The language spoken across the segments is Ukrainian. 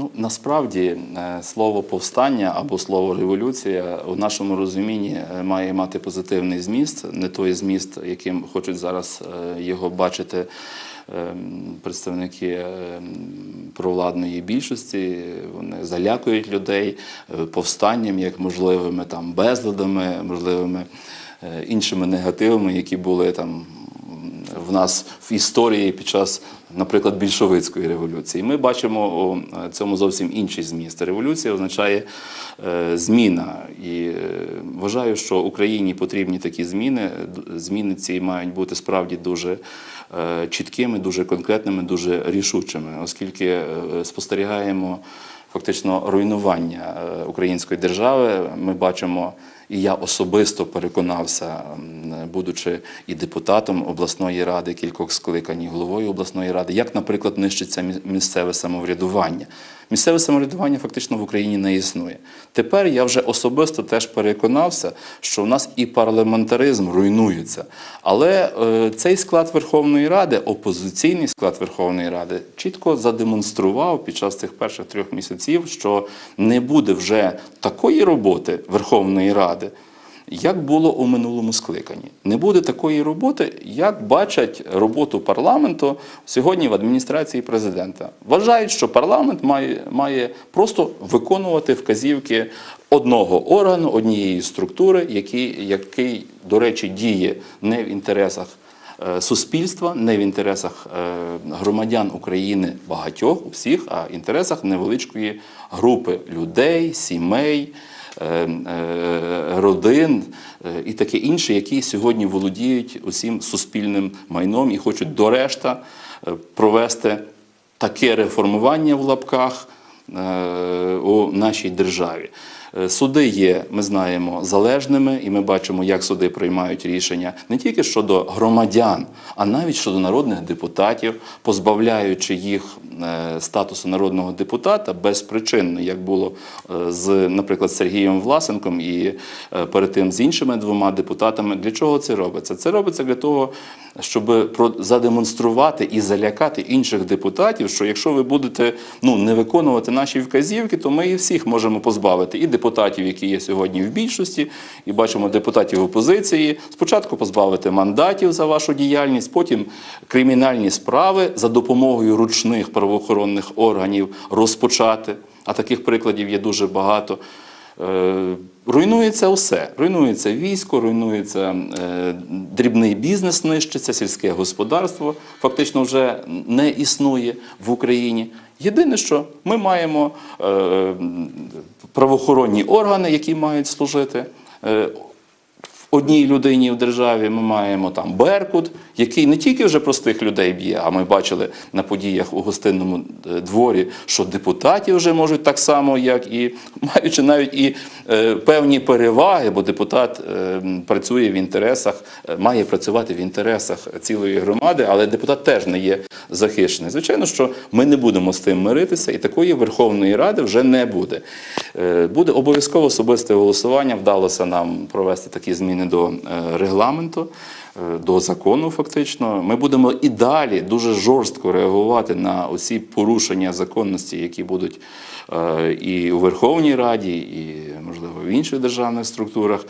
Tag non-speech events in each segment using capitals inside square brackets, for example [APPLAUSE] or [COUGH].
Ну, насправді е, слово повстання або слово революція у нашому розумінні е, має мати позитивний зміст, не той зміст, яким хочуть зараз е, його бачити е, представники провладної більшості. Вони залякують людей повстанням як можливими там безладами, можливими іншими негативами, які були там в нас в історії під час, наприклад, більшовицької революції. Ми бачимо у цьому зовсім інший зміст. Революція означає е, зміна. І е, вважаю, що Україні потрібні такі зміни. Зміни ці мають бути справді дуже чіткими, дуже конкретними, дуже рішучими, оскільки е, спостерігаємо фактично руйнування е, української держави. Ми бачимо, і я особисто переконався, будучи і депутатом обласної ради, кількох скликань, і головою обласної ради, як, наприклад, нищиться місцеве самоврядування. Місцеве самоврядування фактично в Україні не існує. Тепер я вже особисто теж переконався, що в нас і парламентаризм руйнується. Але е, цей склад Верховної Ради, опозиційний склад Верховної Ради, чітко задемонстрував під час цих перших трьох місяців, що не буде вже такої роботи Верховної Ради. Як було у минулому скликанні, не буде такої роботи, як бачать роботу парламенту сьогодні в адміністрації президента. Вважають, що парламент має, має просто виконувати вказівки одного органу, однієї структури, який, який, до речі, діє не в інтересах суспільства, не в інтересах е, громадян України багатьох, усіх, а в інтересах невеличкої групи людей, сімей. е, е, Родин е, і таке інше, які сьогодні володіють усім суспільним майном і хочуть до решта е, провести таке реформування в лапках е, у нашій державі. Е, Суди є, ми знаємо, залежними, і ми бачимо, як суди приймають рішення не тільки щодо громадян, а навіть щодо народних депутатів, позбавляючи їх статусу народного депутата безпричинно, як було е, з, наприклад, Сергієм Власенком і е, перед тим з іншими двома депутатами. Для чого це робиться? Це робиться для того, щоб задемонструвати і залякати інших депутатів, що якщо ви будете ну, не виконувати наші вказівки, то ми і всіх можемо позбавити. І депутатів, які є сьогодні в більшості, і бачимо депутатів опозиції. Спочатку позбавити мандатів за вашу діяльність, потім кримінальні справи за допомогою ручних правоохоронних органів розпочати. А таких прикладів є дуже багато. Е, Руйнується все. Руйнується військо, руйнується е, дрібний бізнес, нищиться, сільське господарство фактично вже не існує в Україні. Єдине, що ми маємо е, правоохоронні органи, які мають служити. Одній людині в державі ми маємо там Беркут, який не тільки вже простих людей б'є, а ми бачили на подіях у гостинному е, дворі, що депутатів вже можуть так само, як і [LAUGHS] маючи навіть і е, певні переваги, бо депутат е, працює в інтересах, е, має працювати в інтересах цілої громади, але депутат теж не є захищений. Звичайно, що ми не будемо з тим миритися, і такої Верховної Ради вже не буде. Е, Буде обов'язково особисте голосування. Вдалося нам провести такі зміни до е, регламенту, е, до закону. Фактично, ми будемо і далі дуже жорстко реагувати на усі порушення законності, які будуть е, і у Верховній Раді, і можливо в інших державних структурах.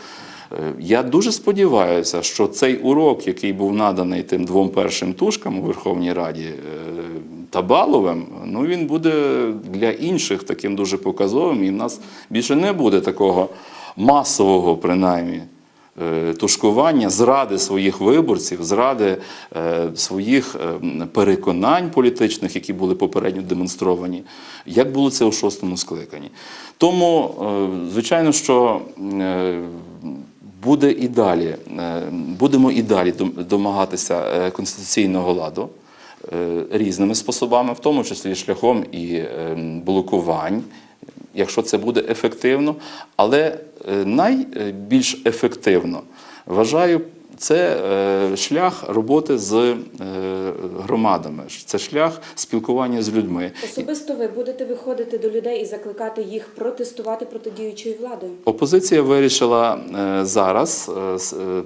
Я дуже сподіваюся, що цей урок, який був наданий тим двом першим тушкам у Верховній Раді Табаловим, ну він буде для інших таким дуже показовим, і в нас більше не буде такого масового, принаймні, тушкування, зради своїх виборців, зради е, своїх е, переконань політичних, які були попередньо демонстровані, як було це у шостому скликанні. Тому, е, звичайно, що е, буде і далі, е, будемо і далі домагатися е, конституційного ладу е, різними способами, в тому числі шляхом і е, блокувань, якщо це буде ефективно. Але е, найбільш ефективно вважаю це е, шлях роботи з е, громадами, це шлях спілкування з людьми. Особисто ви будете виходити до людей і закликати їх протестувати проти діючої влади. Опозиція вирішила зараз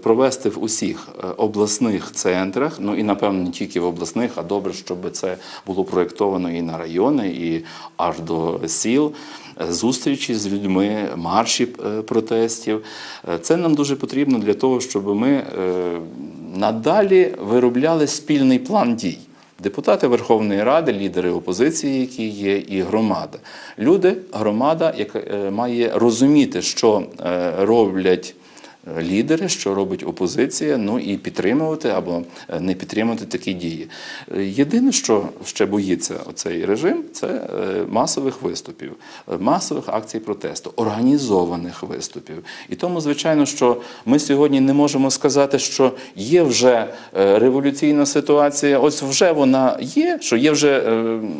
провести в усіх обласних центрах, ну і напевно не тільки в обласних, а добре, щоб це було проєктовано і на райони, і аж до сіл. Зустрічі з людьми, марші е, протестів. Е, Це нам дуже потрібно для того, щоб ми е, надалі виробляли спільний план дій. Депутати Верховної Ради, лідери опозиції, які є, і громада. Люди, громада, яка має розуміти, що роблять лідери, що робить опозиція, ну і підтримувати або е, не підтримувати такі дії. Е, Єдине, що ще боїться оцей режим, це е, масових виступів, масових акцій протесту, організованих виступів. І тому, звичайно, що ми сьогодні не можемо сказати, що є вже революційна ситуація. Ось вже вона є, що є вже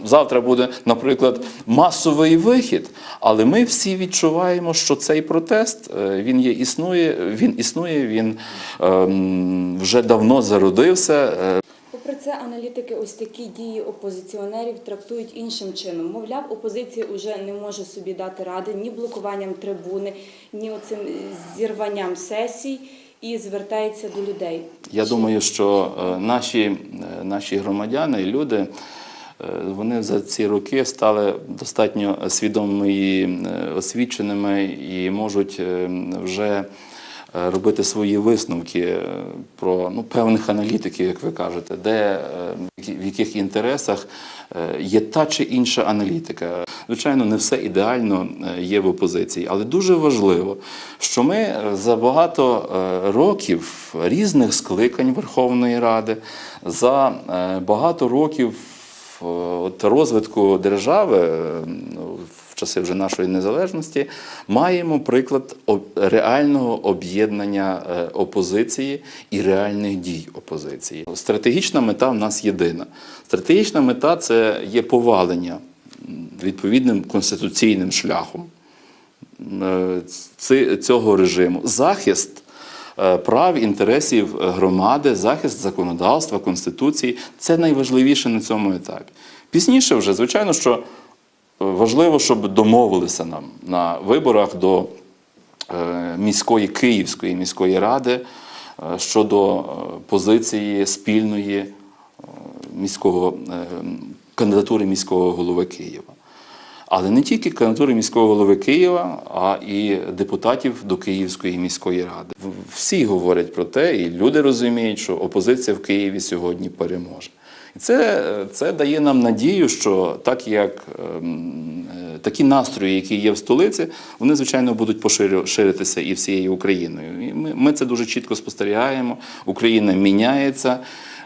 завтра буде, наприклад, масовий вихід. Але ми всі відчуваємо, що цей протест він є існує, він існує, він ем, вже давно зародився. Попри це, аналітики ось такі дії опозиціонерів трактують іншим чином. Мовляв, опозиція вже не може собі дати ради ні блокуванням трибуни, ні оцим зірванням сесій і звертається до людей. Я думаю, що е, наші, е, наші громадяни і люди. е, Вони за ці роки стали достатньо свідомими і освіченими і можуть вже робити свої висновки е, про ну, певних аналітиків, як ви кажете, де е, в яких інтересах е, є та чи інша аналітика. Звичайно, не все ідеально е, є в опозиції, але дуже важливо, що ми е, за багато е, років різних скликань Верховної Ради, за е, багато років е, от розвитку держави е, ну, в часи вже нашої незалежності маємо приклад реального об'єднання е, опозиції і реальних дій опозиції. Стратегічна мета в нас єдина. Стратегічна мета це є повалення відповідним конституційним шляхом е, цього режиму, захист е, прав інтересів громади, захист законодавства, конституції це найважливіше на цьому етапі. Пізніше, вже звичайно, що важливо, щоб домовилися нам на виборах до е, міської Київської міської ради е, щодо е, позиції спільної міського кандидатури міського голови Києва. Але не тільки кандидатури міського голови Києва, а і депутатів до Київської міської ради. Всі говорять про те, і люди розуміють, що опозиція в Києві сьогодні переможе. Це, це дає нам надію, що так як ем, е, такі настрої, які є в столиці, вони звичайно будуть поширитися і всією Україною. І ми, ми це дуже чітко спостерігаємо. Україна міняється.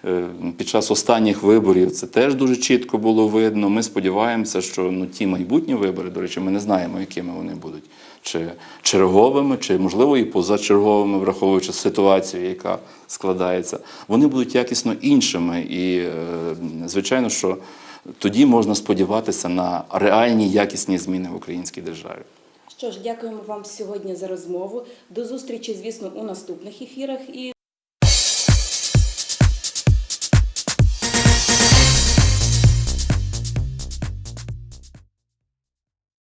Е, Під час останніх виборів це теж дуже чітко було видно. Ми сподіваємося, що ну, ті майбутні вибори, до речі, ми не знаємо, якими вони будуть. Чи черговими, чи можливо і позачерговими, враховуючи ситуацію, яка складається, вони будуть якісно іншими. І, е, звичайно, що тоді можна сподіватися на реальні якісні зміни в українській державі. Що ж, дякуємо вам сьогодні за розмову. До зустрічі, звісно, у наступних ефірах і